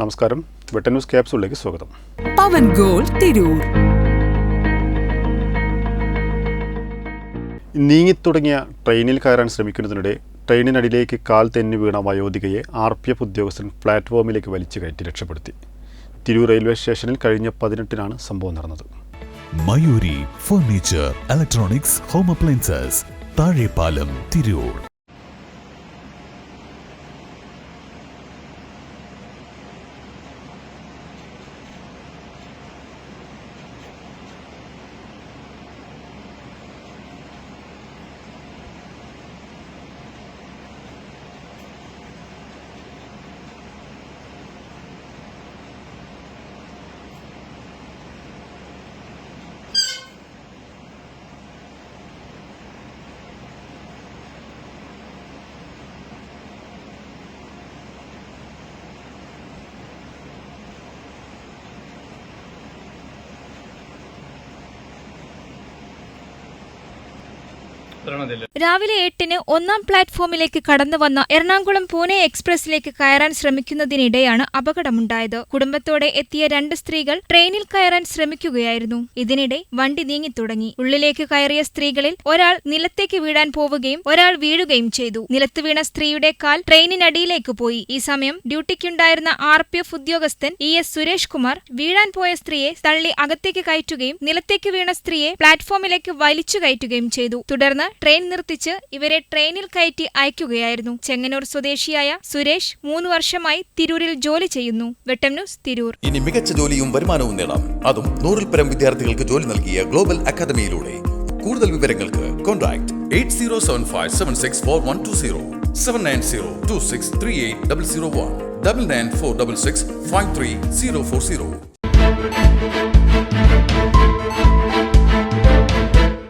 നമസ്കാരം. വെട്ടൻ ന്യൂസ് ക്യാപ്സുകളിലേക്ക് സ്വാഗതം. പവൻ ഗോൾ തിരൂർ. നീങ്ങിത്തുടങ്ങിയ ട്രെയിനിൽ കയറാൻ ശ്രമിക്കുന്നതിനിടെ ട്രെയിനിനടിയിലേക്ക് കാൽ തെന്നി വീണ വയോധികയെ ആർ പി എഫ് ഉദ്യോഗസ്ഥൻ പ്ലാറ്റ്ഫോമിലേക്ക് വലിച്ചു കയറ്റി രക്ഷപ്പെടുത്തി. തിരൂർ റെയിൽവേ സ്റ്റേഷനിൽ കഴിഞ്ഞ പതിനെട്ടിനാണ് സംഭവം നടന്നത്. Mayuri furniture electronics home appliances Thazhepalam Tirur. രാവിലെ എട്ടിന് ഒന്നാം പ്ലാറ്റ്ഫോമിലേക്ക് കടന്നു വന്ന എറണാകുളം പൂനെ എക്സ്പ്രസിലേക്ക് കയറാൻ ശ്രമിക്കുന്നതിനിടെയാണ് അപകടമുണ്ടായത്. കുടുംബത്തോടെ എത്തിയ രണ്ട് സ്ത്രീകൾ ട്രെയിനിൽ കയറാൻ ശ്രമിക്കുകയായിരുന്നു. ഇതിനിടെ വണ്ടി നീങ്ങി തുടങ്ങി ഉള്ളിലേക്ക് കയറിയ സ്ത്രീകളിൽ ഒരാൾ നിലത്തേക്ക് വീഴാൻ പോവുകയും ഒരാൾ വീഴുകയും ചെയ്തു. നിലത്ത് വീണ സ്ത്രീയുടെ കാൽ ട്രെയിനിനടിയിലേക്ക് പോയി. ഈ സമയം ഡ്യൂട്ടിക്കുണ്ടായിരുന്ന ആർ പി എഫ് ഉദ്യോഗസ്ഥൻ ഇ എസ് സുരേഷ് കുമാർ വീഴാൻ പോയ സ്ത്രീയെ തള്ളി അകത്തേക്ക് കയറ്റുകയും നിലത്തേക്ക് വീണ സ്ത്രീയെ പ്ലാറ്റ്ഫോമിലേക്ക് വലിച്ചു കയറ്റുകയും ചെയ്തു. തുടർന്ന് ട്രെയിൻ നിർത്തിച്ച് ഇവരെ ട്രെയിനിൽ കയറ്റി അയക്കുകയായിരുന്നു. ചെങ്ങന്നൂർ സ്വദേശിയായ സുരേഷ് മൂന്ന് വർഷമായി തിരൂരിൽ ജോലി ചെയ്യുന്നു. വെട്ടം ന്യൂസ് തിരൂർ. ഇനി മികച്ച ജോലിയും വരുമാനവും നേടാം. അതും നൂറിൽ പരം വിദ്യാർത്ഥികൾക്ക് ജോലി നൽകിയ ഗ്ലോബൽ അക്കാദമിയിലൂടെ. കൂടുതൽ വിവരങ്ങൾക്ക് contact eight zero seven five seven six four one two zero seven nine zero two six three eight double zero one double nine four double six five three zero four zero.